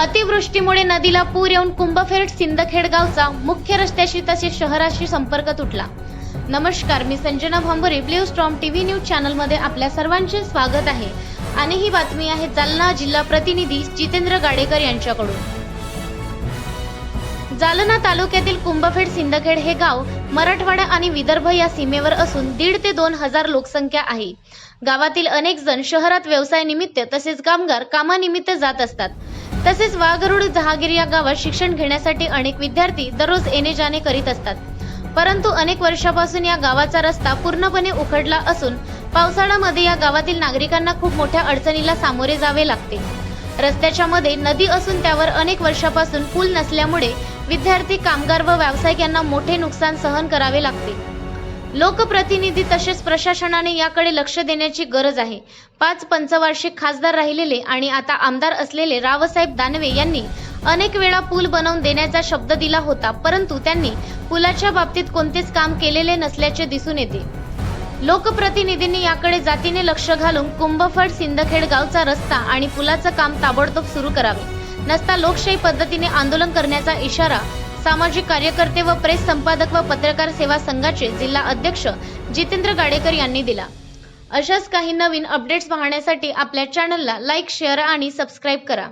अतिवृष्टीमुळे नदीला पूर येऊन कुंभफेड सिंदखेड गावचा मुख्य रस्त्याशी तसेच शहराशी संपर्क तुटला. नमस्कार मी Sanjana Bhambare blue storm TV news चॅनलमध्ये आपल्या सर्वांचे स्वागत आहे. आणि ही बातमी आहे जालना जिल्हा प्रतिनिधी जितेंद्र गाडेकर यांच्याकडून. जालना तालुक्यातील कुंभफेड सिंदखेड हे गाव मराठवाडा आणि विदर्भ या सीमेवर असून दीड ते दोन हजार लोकसंख्या आहे. गावातील अनेक जण शहरात व्यवसायानिमित्त तसेच कामगार कामानिमित्त जात असतात. तसेच वाघरुड जहागीर या गावात शिक्षण घेण्यासाठी अनेक विद्यार्थी दररोज येणे जाणे करीत असतात. परंतु अनेक वर्षापासून या गावाचा रस्ता पूर्णपणे उखडला असून पावसाळ्यामध्ये या गावातील नागरिकांना खूप मोठ्या अडचणीला सामोरे जावे लागते. रस्त्याच्या मध्ये नदी असून त्यावर अनेक वर्षापासून पूल नसल्यामुळे विद्यार्थी कामगार व व्यावसायिक यांना मोठे नुकसान सहन करावे लागते. लोकप्रतिनिधी तसेच प्रशासनाने याकडे लक्ष देण्याची गरज आहे. पाच पंचवार्षिक खासदार राहिलेले आणि आता आमदार असलेले रावसाहेब दानवे यांनी अनेक वेळा पूल बनवून देण्याचा शब्द दिला होता परंतु त्यांनी पुलाच्या बाबतीत कोणतेच काम केलेले नसल्याचे दिसून येते. लोकप्रतिनिधींनी याकडे जातीने लक्ष घालून कुंभफड सिंदखेड गावचा रस्ता आणि पुलाचं काम ताबडतोब सुरू करावे. नसता लोकशाही पद्धतीने आंदोलन करण्याचा इशारा सामाजिक कार्यकर्ते व प्रेस संपादक व पत्रकार सेवा संघाचे जिल्हा अध्यक्ष जितेंद्र गाडेकर यांनी दिला. अशाच काही नवीन अपडेट्स पाहण्यासाठी आपल्या चॅनलला लाईक शेअर आणि सबस्क्राईब करा.